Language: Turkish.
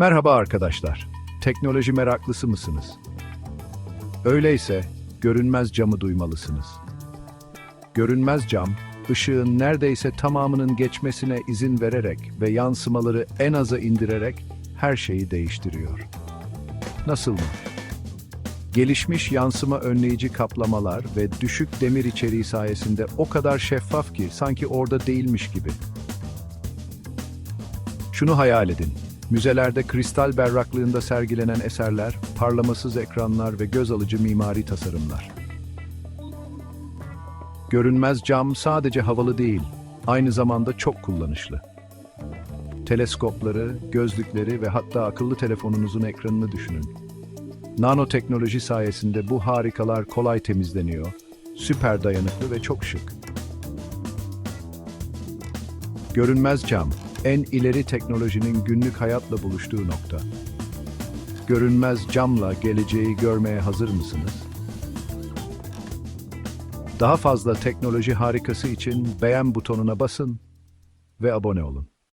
Merhaba arkadaşlar. Teknoloji meraklısı mısınız? Öyleyse görünmez camı duymalısınız. Görünmez cam, ışığın neredeyse tamamının geçmesine izin vererek ve yansımaları en aza indirerek her şeyi değiştiriyor. Nasıl mı? Gelişmiş yansıma önleyici kaplamalar ve düşük demir içeriği sayesinde o kadar şeffaf ki sanki orada değilmiş gibi. Şunu hayal edin. Müzelerde kristal berraklığında sergilenen eserler, parlamasız ekranlar ve göz alıcı mimari tasarımlar. Görünmez cam sadece havalı değil, aynı zamanda çok kullanışlı. Teleskopları, gözlükleri ve hatta akıllı telefonunuzun ekranını düşünün. Nanoteknoloji sayesinde bu harikalar kolay temizleniyor, süper dayanıklı ve çok şık. Görünmez cam, en ileri teknolojinin günlük hayatla buluştuğu nokta. Görünmez camla geleceği görmeye hazır mısınız? Daha fazla teknoloji harikası için beğen butonuna basın ve abone olun.